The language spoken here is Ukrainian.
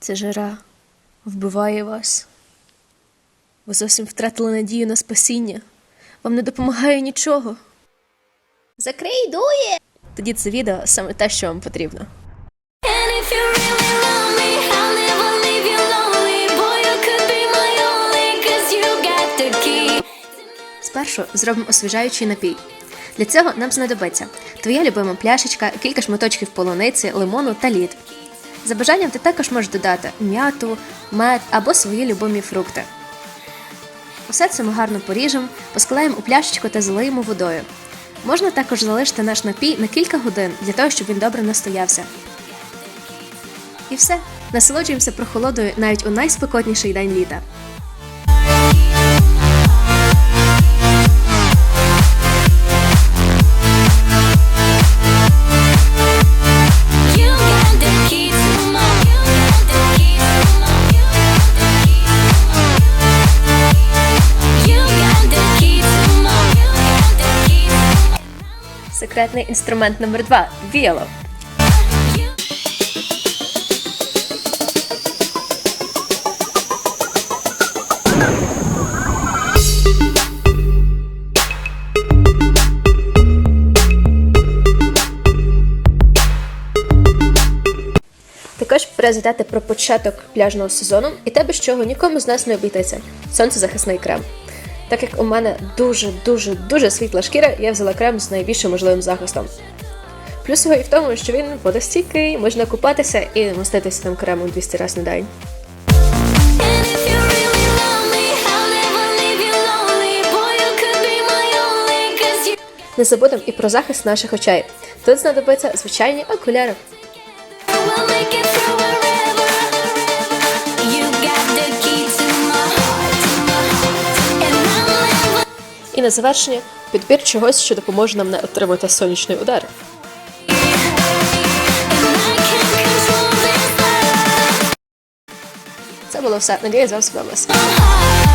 Ця жара вбиває вас. Ви зовсім втратили надію на спасіння. Вам не допомагає нічого. Закрий дує! Тоді це відео саме те, що вам потрібно. Спершу зробимо освіжаючий напій. Для цього нам знадобиться твоя любима пляшечка, кілька шматочків полуниці, лимону та лід. За бажанням ти також можеш додати м'яту, мед або свої любимі фрукти. Усе це ми гарно поріжемо, поскладаємо у пляшечку та залиємо водою. Можна також залишити наш напій на кілька годин для того, щоб він добре настоявся. І все. Насолоджуємося прохолодою навіть у найспекотніший день літа. Секретний інструмент номер 2 віяло. Також пора про початок пляжного сезону і те, без чого нікому з нас не обійтися сонцезахисний крем. Так як у мене дуже дуже дуже світла шкіра, я взяла крем з найбільшим можливим захистом. Плюс його і в тому, що він водостійкий, можна купатися і маститися тим кремом 200 разів на день. Не забудемо і про захист наших очей. Тут знадобиться звичайні окуляри. І на завершення підбір чогось, що допоможе нам не отримати сонячний удар. Це було все. Вами. My heart.